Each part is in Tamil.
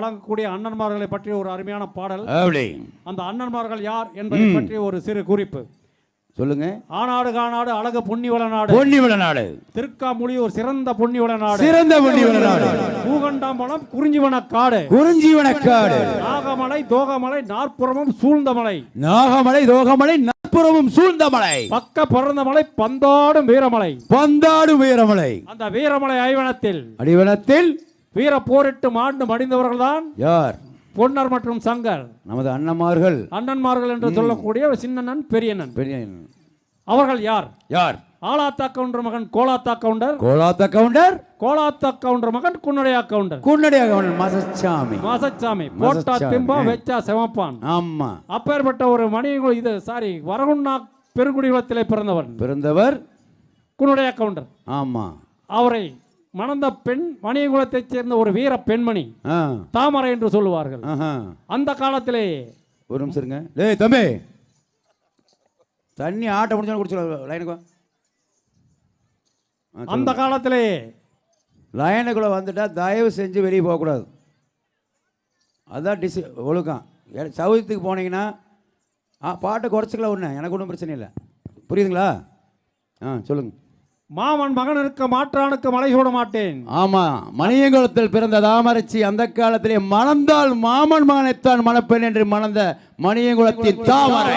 வழங்கக்கூடிய அண்ணன்மார்களை பற்றிய ஒரு அருமையான பாடல். அப்படி. அந்த அண்ணன்மார்கள் யார் என்பதை பற்றிய ஒரு சிறு குறிப்பு. சொல்லுங்க. ஆனாடு கானாடு அழகு பொன்னிவள நாடு. பொன்னிவள நாடு. திருக்காமொழி ஒரு சிறந்த பொன்னிவள நாடு. சிறந்த பொன்னிவள நாடு. பூகண்டாம்பலம் குறிஞ்சிவன காடு. குறிஞ்சிவனக்காடு நாகமலை தோகமலை நாற்புறமும் சூழ்ந்த மலை. நாகமலை தோகமலை நாற்புறமும் சூழ்ந்த மலை. பக்க பறந்த மலை பந்தாடும் வீரமலை. பந்தாடு வீரமலை. அந்த வீரமலை ஐவனத்தில். அடிவனத்தில் வீர போரிட்டு மாண்டு மடிந்தவர்கள்தான் யார்? பொன்னர் மற்றும் சங்கர். நமது அண்ணமார்கள் அண்ணன்மார்கள் என்று சொல்லக்கூடிய சின்னண்ணன் பெரியண்ணன். பெரிய அவர்கள் யார்? யார்? ஆலாத்தா கவுண்டர் மகன் கோலாத்தா கவுண்டர். கோலாத்த கவுண்டர்? கோலாத்தா கவுண்டர் மகன் குன்னடையா கவுண்டர். குன்னடியாக கவுண்டர் மசச்சாமி. மாசச்சாமி போட்டா. திம்பா வெச்சா செவப்பான். ஆமா. அப்பேற்பட்ட ஒரு மணியங்குளம் இது சாரி வரகுண்ணா பெருங்குடிகுளத்திலே பிறந்தவன் பிறந்தவர் குன்னுடைய கவுண்டர். ஆமா. அவரை மணந்த பெண் மணியங்குளத்தைச் சேர்ந்த ஒரு வீர பெண்மணி தாமரை என்று சொல்லுவார்கள். அந்த காலத்திலே ஒரு நிமிஷம் இருங்க. டேய் தம்பி. தண்ணி ஆட்ட முடிஞ்சாலும் குடிச்சு லைனுக்கு அந்த காலத்திலே லைனுக்குள்ளே வந்துட்டா தயவு செஞ்சு வெளியே போகக்கூடாது. அதான் டிஸ் ஒழுக்கம். சவுத்துக்கு போனீங்கன்னா ஆ பாட்டை குறைச்சிக்கலாம் ஒன்று எனக்கு ஒன்றும் பிரச்சனை இல்லை. புரியுதுங்களா? ஆ சொல்லுங்கள் மாமன் மகன் இருக்க மாற்றானுக்கு மலை சூட மாட்டேன். ஆமாம் மணியங்குளத்தில் பிறந்த தாமரச்சி அந்த காலத்திலே மணந்தால் மாமன் மகனைத்தான் மணப்பெண் என்று மணந்த மணியங்குளத்தின் தாமரை.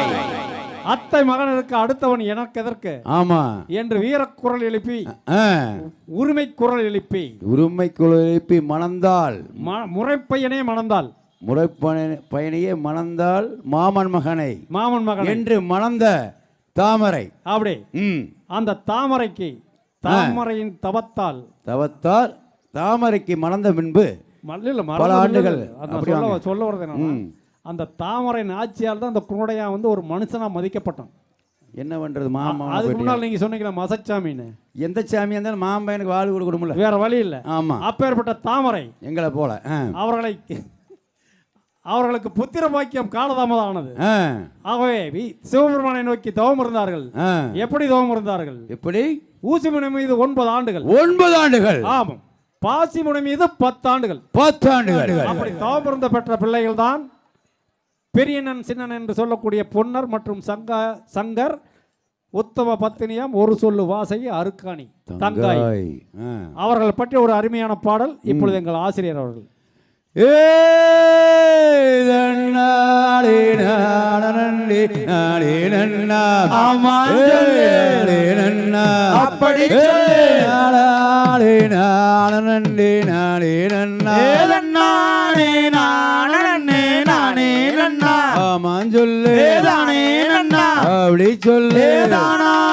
அத்தை மகன் இருக்க அடுத்தவன் எனக்கு எதற்கு? ஆமாம் என்று வீரக்குரல் எழுப்பி உரிமை குரல் எழுப்பி. உரிமை குழுப்பி மணந்தால். ம- முறைப்பையனே மணந்தாள் முறைப்பயண பயணியே மணந்தால் மாமன் மகனை மாமன் மகன். என்று மணந்த தாமரை. அப்படி. அந்த தாமரைக்கு தாமரையின் தவத்தால். தவத்தால் தாமரைக்கு மணந்த பின்பு பல ஆண்டுகள் சொல்ல. சொல்ல வரது. அந்த தாமரை ஆட்சியால் தான் அந்த குருடையா வந்து ஒரு மனுஷனா மதிக்கப்பட்டான். என்ன பண்றது மாமா அதுக்கு முன்னால் நீங்க சொன்னீங்களா மசச்சாமின்னு எந்த சாமியா இருந்தாலும் மாம்பையனுக்கு வாழ் கொடுக்கணும்ல. வேற வழி இல்லை. ஆமா. அப்பேற்பட்ட தாமரை எங்களை போல. அவர்களை அவர்களுக்கு புத்திர பாக்கியம் காலதாமதம் ஆனது. ஆகவே வி- சிவபெருமானை நோக்கி தவம் இருந்தார்கள். எப்படி தவம் இருந்தார்கள்? எப்படி? ஊசிமுனை மீது ஒன்பது ஆண்டுகள். ஒன்பது ஆண்டுகள். ஆமாம். பாசிமுனை மீது பத்து ஆண்டுகள். பத்து ஆண்டுகள். அப்படி தவம் இருந்த பெற்ற பிள்ளைகள் தான் பெரியண்ணன் சின்னன் என்று சொல்லக்கூடிய பொன்னர் மற்றும் சங்க சங்கர் உத்தம பத்தினியாம் ஒரு சொல்லு வாசை அருக்காணி தங்காய். அவர்கள் பற்றி ஒரு அருமையான பாடல் இப்பொழுது எங்கள் ஆசிரியர் அவர்கள். ஏய் தன்னாலே நானனே நானே நன்னா. ஏய் நானே நன்னா. நானாலே நானனே நானே நன்னா. சொல்லு அப்படி சொல்லு மணியங்குள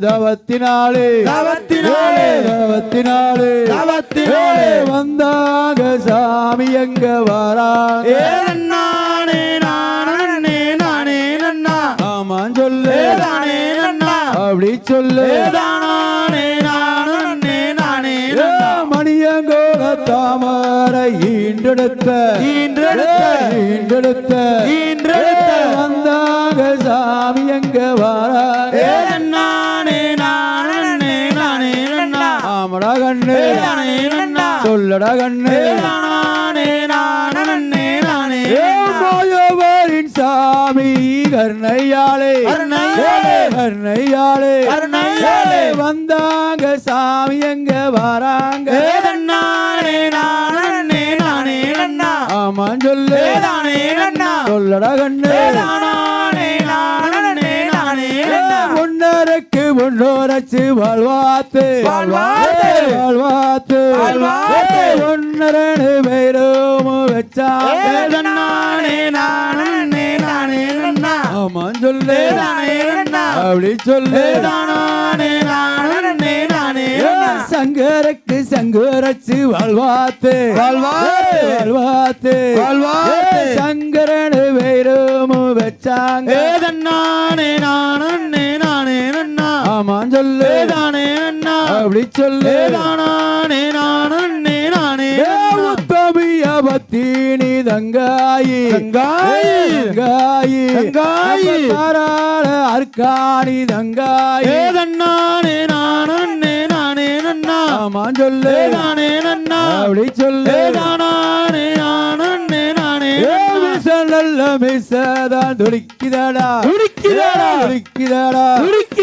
தவத்தினாலே. தவத்தினாலே. தவத்தினாலே. தவத்தினாலே. வந்தாங்க சாமி எங்க வராங்க ஆமாம் சொல்லு. அப்படி சொல்லு. மணியங்கோல தாமரை ஈண்டெடுத்த ஈன்றெடுத்த. ஈண்டெடுத்த ஈன்றெடுத்த. வந்தாங்க சாமி எங்க வராங்க ஆமடா சொல்லடா கண்ணு ஏ மாயவரின் சாமி கர்ணையாளே கர்ணையாளே கருணையாளே வந்தாங்க சாமி எங்க வராங்க ஆமா சொல்லு சொல்லடா கண்ணு முன்னோரச்சு வாழ்வாத்து. வாழ்வாத்து. வாழ்வாத்து. வாழ்வாத்து. ஒன்னரனு பேரும் வச்சாங்க ஆமாம் சொல்லு. அப்படி சொல்லு. ஏ, சங்கருக்கு சங்கரச்சு வாழ்வாத்து. வாழ்வாத்து. வாழ்வாத்து. வாழ்வாத்து. சங்கரனு பேரும் வச்சாங்க. ஆமாம் சொல்லு. அப்படி சொல்லு. ஏ, உத்தமிய பத்தினி தங்காயி. தங்காயி. தங்காயி. தங்காயி. தாராள அர்க்காணி தங்காயி. ஏதன்னானே நானே நானே நன்னா ஆமா சொல்லு. நானே நன்னா அப்படி சொல்லு. நானே நானே நானே நல்ல மிசதான் துடிக்குதாடா. துடிக்குதாடா. துடிக்குதாடா.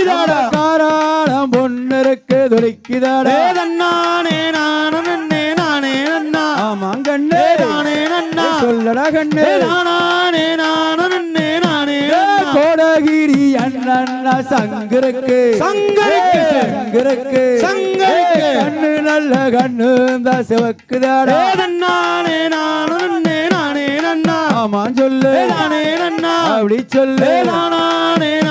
துடிக்குதாடா. காராளம் பொண்ணிருக்கு துடிக்குதாடா நானே நானே நானே நன்னா. ஆமாம் கண்ணே. நானே நன்னா. சொல்லடா கண்ணே. நானே நானே நானே ஏ கோடகிரி அண்ணா சங்கருக்கு. சங்கருக்கு. சங்கருக்கு. சங்கருக்கு. கண்ணு நல்ல கண்ணு இந்த சிவக்குதாடா. நானே நானே நானே நன்னா. ஆமாம் சொல்லு. நானே நன்னா. அப்படி சொல்லு. நானே நானே நானே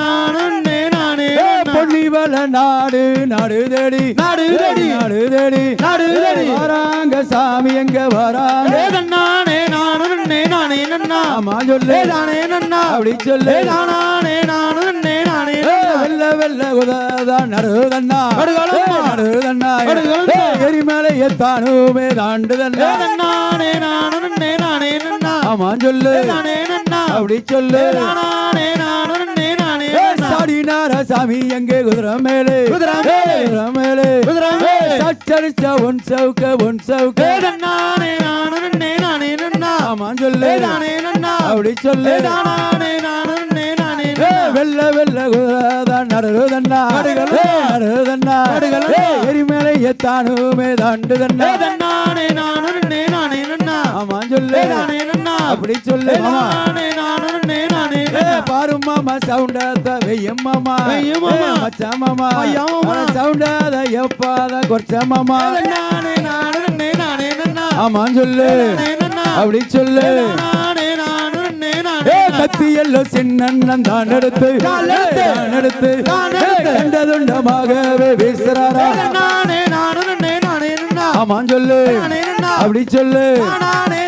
பொன்னிவள நாடு நாடு தேடி. நாடு தேடி. நாடு தேடி. நாடு தேடி. வராங்க சாமி எங்க வராங்க? நானே நானே நானே நன்னா. சொல்லு. நானே நன்னா. அப்படி சொல்லு. நானே நானே நானே வெள்ள வெள்ள உததா நடுதண்ணா. நடுதண்ணா. நடுகளம்மா. எரிமலையை தானுமே தாண்டுதண்ணா நானே நானே நானே நன்னா. ஆமா சொல்லு. நானே நன்னா. அப்படி சொல்லு. நானே நானே நானே ஏ, சாடினார சாமி? எங்கே? குதிரை மேலே. குதிரை மேலே. குதிரை மேலே. குதிரை மேலே. சச்சரிச்ச ஒன் சவுக்க ஒன் சவுக்க. நானே நானே நானே நன்னா ஆமா சொல்லு. நானே நன்னா. அப்படி சொல்லு. நானே நானே நானே வெள்ள வெள்ள குதிரைதான் நடுதண்ணா நடுதண்ணா எரிமலையை தானுமே தாண்டுதண்ணா நானே நானே நானே நன்னா ஆமா சொல்லு. நானே அப்படி சொல்லு நானே நானே நானே பாரு மாமா சவுண்டாத வெய்யம் மாமா வெய்யம் மாமா. ஏ, மச்சான் மாமா ஐயா மாமா. சவுண்டாத எப்பாத கொச்ச மாமா நானே நானே நானே ஆமா சொல்லு அப்படி சொல்லு நானே நானே ஏ நானே கத்தி எல்லாம் சின்னண்ணன் தான் எடுத்து தான் எடுத்து. கண்டதுண்டமாகவே வீசுறாரா நானே நானே நானே நன்னா ஆமா சொல்லு அப்படி சொல்லு நானே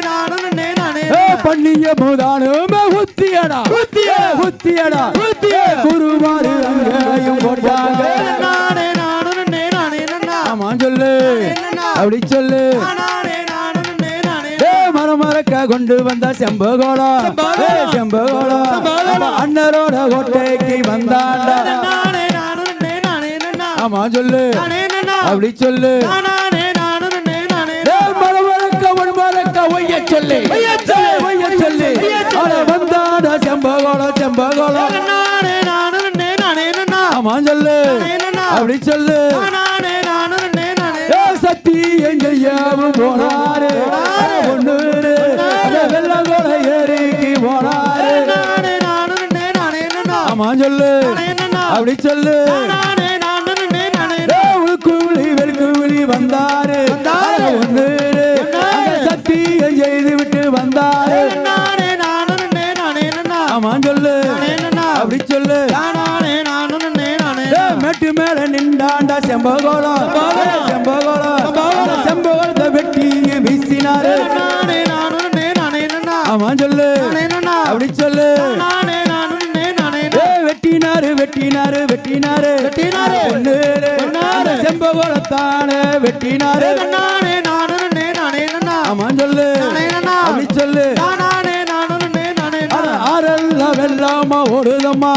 பண்ணிய முதானுமே உத்தியடா உத்திய. உத்தியடா உத்திய. குருமாரு அங்கேயும் போட்டாங்க. நானே நானே நானே ஆமா சொல்லு? அப்படி சொல்லு. மரமரக்க கொண்டு வந்த செம்பகோளம். அப்ப அண்ணரோட கோட்டைக்கு வந்தாண்டா. ஆமா சொல்லு. அப்படி சொல்லு. ஒன்பரக்க ஒய்ய சொல்லு. ஒய்ய சொல்லு. செம்பகோளம் செம்பகோளம் நானே நானே நானே நன்னா ஆமா சொல்லு? அப்படி சொல்லு சக்தி எங்கேயாவும் போனாரு பொண்ணு வெள்ளகோல ஏறிக்கு போனாரு ஆமா சொல்லு? அப்படி சொல்லு நின்றாண்டா செம்பகோளம் செம்பகோளம் அந்த செம்பகோளத்தை வெட்டி வீசினாரு. நானே நானே நானே நன்னா. ஆமா சொல்லு? அப்படி சொல்லு. வெட்டினாரு வெட்டினாரு வெட்டினாரு. வெட்டினாரு. அந்த செம்பகோளத்தானே வெட்டினாரு. நானே நானே நானே நன்னா. ஆமா சொல்லு? அப்படி சொல்லு. வெல்லாம ஓடுதம்மா.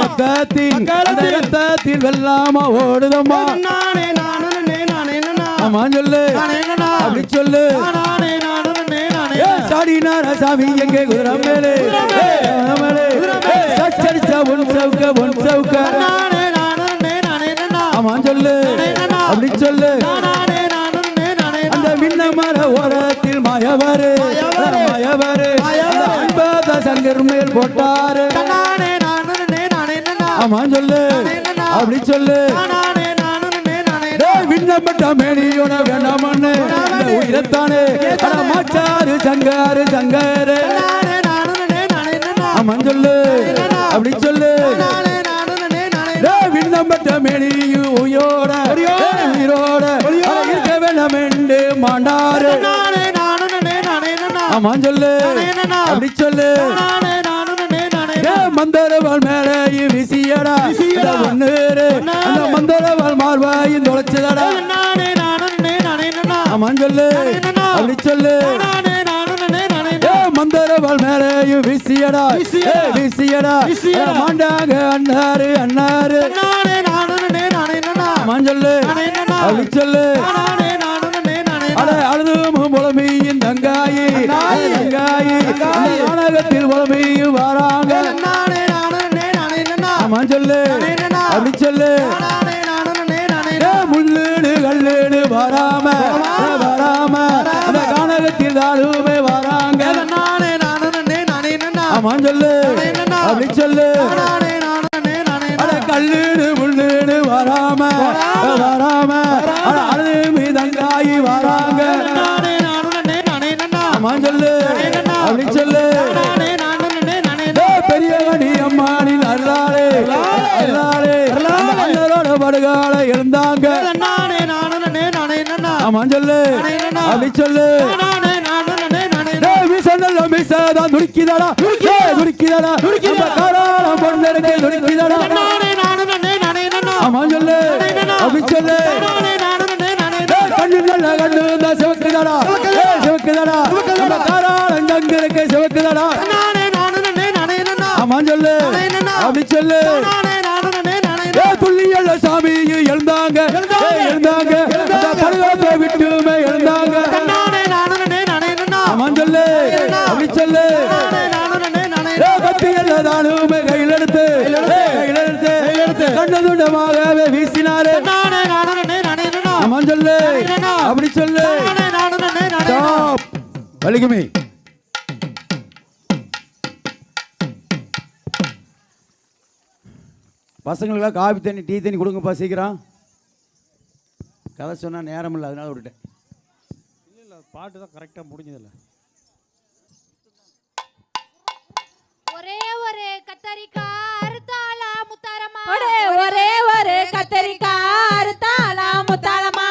ரத்தத்தின். ரத்தத்தில் வெல்லாம ஓடுதம்மா. நானே நானே நானே ஆமா சொல்லு. அப்படி சொல்லு. நானே நானே நானே ஏ, சாடினார சாமி எங்கே? குதிரை மேலே மேலே. சச்சரிச்சா உன் சவுக்க உன் சவுக்க. ஆமா சொல்லு. அப்படி சொல்லு. அந்த விண்ண மர ஓரத்தில் மாயவரு மாயவரு. சங்கர் மேல் போட்டாரு ஆமா சொல்லு. அப்படி சொல்லு. விண்ணப்பட்ட மேனியோட வேணாமண்ணு இந்த உயிரத்தானே. மாச்சாரு சங்காரு சங்காரு. ஆமா சொல்லு. அப்படி சொல்லு. விண்ணப்பட்ட மேனியும் உயிரோட. இருக்க வேண்டாம் என்று மாண்டாரு. ஆமா சொல்லு. அப்படி சொல்லு. மந்தரவாள் மேல விசியடா. ஒண்ணு அந்த மந்தரவாள் மார்வாயும் தொலைச்சதடா. நானே நானே நானே நன்னா ஆமா சொல்லு. அப்படி சொல்லு. மந்தரவாள் மேலையும் விசியடா. விசியடா. மாண்டாங்க அண்ணாரு அண்ணாரு அம்மான் சொல்லு. அப்படி சொல்லு. அழுதும் தங்காயி தங்காயி நாடகத்தில் புலமையும் வராங்க அம்மான் சொல்லு அப்படி சொல்லு முள்ளுடு கல்லுடு வராம வராம அந்த கானகத்தில் தாருமே வராங்க அம்மான் சொல்லு அப்படி சொல்லு. பெரியவனி அம்மானின் அருளாளே அருளாளே அந்த அண்ணரோட படுகால நன்னா அம்மான் சொல்லு. அப்படி சொல்லு. மீசதான் துடிக்குதடா. துடிக்குதடா. நம்ம காராளம் பொண்ணருக்கு துடிக்குதடா. அம்மான் சொல்லு. அப்படி சொல்லு. கண்ணு நல்ல கண்ணு சிவக்குதடா. சிவக்குதடா. நம்ம காராளம் சிவக்குதடா நானே நானும் நன்னே நானே நன்னா அம்மான் சொல்லு அப்படி சொல்லு நானே நானும் நன்னே நானே ஏ புள்ளியல்ல சாமி எழுந்தாங்க எழுந்தாங்க படுகாலத்தை விட்டுமே எழுந்தாங்க நானே நானும் நானே நன்னா அம்மான் சொல்லு அப்படி சொல்லு நானே நானும் நானே கையில் எடுத்து கையில் எடுத்து வீசினாரு நானே நானும் நானே அம்மான் சொல்லு அப்படி சொல்லு நானே நானும் நன்னே நானே ஸ்டாப் வலிக்குமே பசங்களுக்கெல்லாம் காபி தண்ணி டீ தண்ணி கொடுங்கப்பா சீக்கிரம். கதை சொன்னால் நேரம் இல்லை அதனால விட்டுட்டேன். இல்லை இல்லை பாட்டு தான் கரெக்டாக முடிஞ்சதில்ல. ஒரே ஒரு கத்தரிக்காய் அறுத்தாளா முத்தாரமா ஒரே ஒரே ஒரு கத்தரிக்காய் அறுத்தாளா முத்தாளமா